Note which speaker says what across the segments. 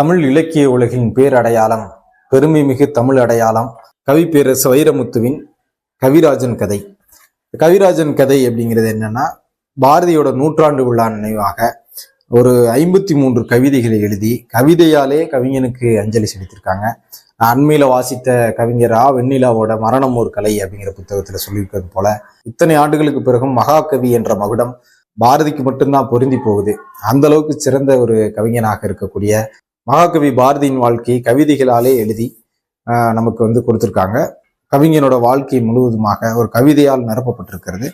Speaker 1: தமிழ் இலக்கிய உலகின் பேரடையாளம் பெருமை மிகு தமிழ் அடையாளம் கவி பேரரசு வைரமுத்துவின் கவிராஜன் கதை. கவிராஜன் கதை அப்படிங்கிறது என்னன்னா பாரதியோட நூற்றாண்டு விழா நினைவாக ஒரு ஐம்பத்தி மூன்று கவிதைகளை எழுதி கவிதையாலே கவிஞனுக்கு அஞ்சலி செலுத்தியிருக்காங்க. நான் அண்மையில வாசித்த கவிஞர் ஆ வெண்ணிலாவோட மரணம் ஒரு கலை அப்படிங்கிற புத்தகத்துல சொல்லியிருக்கிறது போல இத்தனை ஆண்டுகளுக்கு பிறகும் மகாகவி என்ற மகுடம் பாரதிக்கு மட்டும்தான் பொருந்தி போகுது. அந்த அளவுக்கு சிறந்த ஒரு கவிஞனாக இருக்கக்கூடிய மகாகவி பாரதியின் வாழ்க்கையை கவிதைகளாலே எழுதி நமக்கு வந்து கொடுத்துருக்காங்க. கவிஞனோட வாழ்க்கை முழுவதுமாக ஒரு கவிதையால் நிரப்பப்பட்டிருக்கிறது.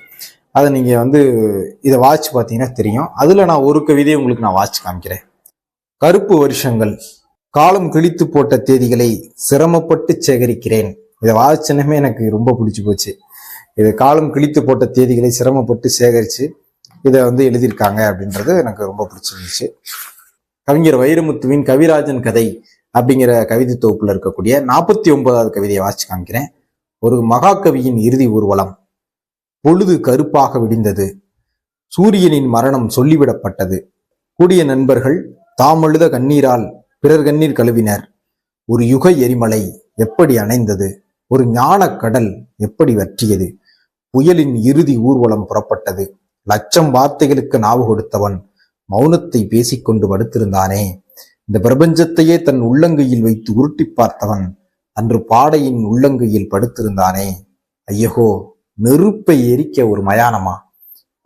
Speaker 1: அதை நீங்கள் வந்து இதை வாட்ச் பார்த்தீங்கன்னா தெரியும். அதில் நான் ஒரு கவிதையை உங்களுக்கு நான் வாட்ச் காமிக்கிறேன். கருப்பு வருஷங்கள் காலம் கிழித்து போட்ட தேதிகளை சிரமப்பட்டு சேகரிக்கிறேன். இதை வாட்சனமே எனக்கு ரொம்ப பிடிச்சி போச்சு. இது காலம் கிழித்து போட்ட தேதிகளை சிரமப்பட்டு சேகரித்து இதை வந்து எழுதியிருக்காங்க அப்படின்றது எனக்கு ரொம்ப பிடிச்சிருந்துச்சு. கவிஞர் வைரமுத்துவின் கவிராஜன் கதை அப்படிங்கிற கவிதை தொகுப்புல இருக்கக்கூடிய நாற்பத்தி ஒன்பதாவது கவிதையை வாசிச்சு காமிக்கிறேன். ஒரு மகாகவியின் இறுதி ஊர்வலம். பொழுது கருப்பாக விடிந்தது. சூரியனின் மரணம் சொல்லிவிடப்பட்டது. கூடிய நண்பர்கள் தாமழுத கண்ணீரால் பிறர் கண்ணீர் கழுவினர். ஒரு யுக எரிமலை எப்படி அணைந்தது? ஒரு ஞானக் கடல் எப்படி வற்றியது? புயலின் இறுதி ஊர்வலம் புறப்பட்டது. லட்சம் வார்த்தைகளுக்கு நாவு கொடுத்தவன் மௌனத்தை பேசிக்கொண்டு படுத்திருந்தானே. இந்த பிரபஞ்சத்தையே தன் உள்ளங்கையில் வைத்து உருட்டி பார்த்தவன் அன்று பாடையின் உள்ளங்கையில் படுத்திருந்தானே. ஐயகோ நெருப்பை எரிக்க ஒரு மயானமா?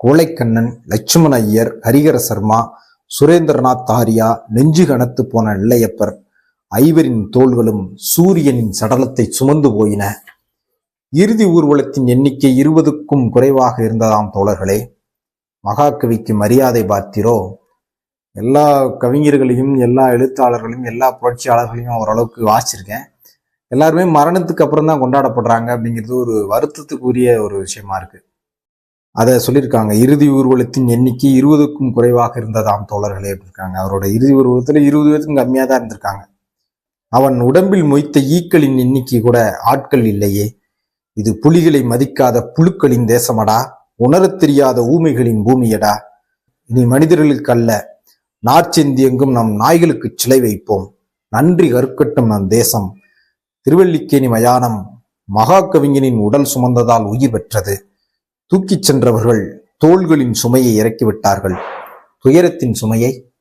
Speaker 1: கோழைக்கண்ணன் லட்சுமண ஐயர் ஹரிகர சர்மா சுரேந்திரநாத் தாரியா நெஞ்சு கனத்து போன நெல்லையப்பர் ஐவரின் தோள்களும் சூரியனின் சடலத்தை சுமந்து போயின. இறுதி ஊர்வலத்தின் எண்ணிக்கை இருபதுக்கும் குறைவாக இருந்ததாம் தோழர்களே. மகாகவிக்கு மரியாதை பார்த்திரோ? எல்லா கவிஞர்களையும் எல்லா எழுத்தாளர்களையும் எல்லா புரட்சியாளர்களையும் ஓரளவுக்கு வாசிச்சிருக்கேன். எல்லாருமே மரணத்துக்கு அப்புறம் தான் கொண்டாடப்படுறாங்க அப்படிங்கிறது ஒரு வருத்தத்துக்குரிய ஒரு விஷயமா இருக்கு. அதை சொல்லியிருக்காங்க இறுதி ஊர்வலத்தின் எண்ணிக்கை இருபதுக்கும் குறைவாக இருந்ததாம் தோழர்களே இருக்காங்க அவரோட இறுதி ஊர்வலத்தில் இருபது பேருக்கும் கம்மியாக தான் இருந்திருக்காங்க. அவன் உடம்பில் மொய்த்த ஈக்களின் எண்ணிக்கை கூட ஆட்கள் இல்லையே. இது புலிகளை மதிக்காத புழுக்களின் தேசமடா. உணரத் தெரியாத ஊமைகளின் பூமியடா. இனி மனிதர்களுக்கு அல்ல நாற்செந்தி எங்கும் நம் நாய்களுக்கு சிலை வைப்போம். நன்றி கற்கட்டும் நம் தேசம். திருவல்லிக்கேணி மயானம் மகாகவிஞனின் உடல் சுமந்ததால் உயிர் பெற்றது. தூக்கிச் சென்றவர்கள் தோள்களின் சுமையை இறக்கிவிட்டார்கள். துயரத்தின் சுமையை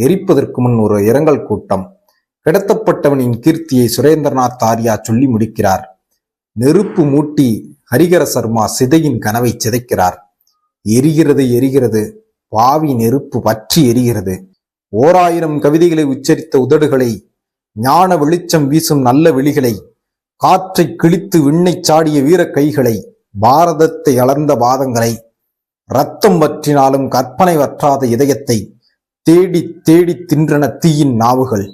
Speaker 1: எரிப்பதற்கு முன் ஒரு இரங்கல் கூட்டம். கிடத்தப்பட்டவனின் கீர்த்தியை சுரேந்திரநாத் ஆரியா சொல்லி முடிக்கிறார். நெருப்பு மூட்டி ஹரிகர சர்மா சிதையின் கனவை சிதைக்கிறார். எரிகிறது எரிகிறது. பாவி நெருப்பு பற்றி எரிகிறது. ஓராயிரம் கவிதைகளை உச்சரித்த உதடுகளை ஞான வெளிச்சம் வீசும் நல்ல விழிகளை காற்றை கிழித்து விண்ணைச் சாடிய வீர கைகளை பாரதத்தை அளர்ந்த பாதங்களை ரத்தம் வற்றினாலும் கற்பனை வற்றாத இதயத்தை தேடி தேடி தின்றன தீயின் நாவுகள்.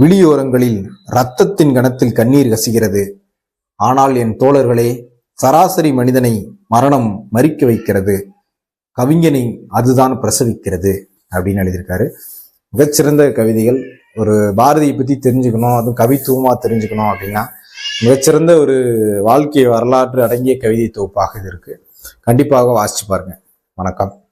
Speaker 1: விழியோரங்களில் இரத்தத்தின் கணத்தில் கண்ணீர் கசிகிறது. ஆனால் என் தோழர்களே சராசரி மனிதனை மரணம் மறிக்க வைக்கிறது. கவிஞனை அதுதான் பிரசவிக்கிறது அப்படின்னு எழுதியிருக்காரு. மிகச்சிறந்த கவிதைகள். ஒரு பாரதியை பற்றி தெரிஞ்சுக்கணும் அதுவும் கவித்துவமாக தெரிஞ்சுக்கணும் அப்படின்னா மிகச்சிறந்த ஒரு வாழ்க்கை வரலாற்று அடங்கிய கவிதை தொகுப்பாக இது இருக்குது கண்டிப்பாக வாசிச்சு பாருங்க. வணக்கம்.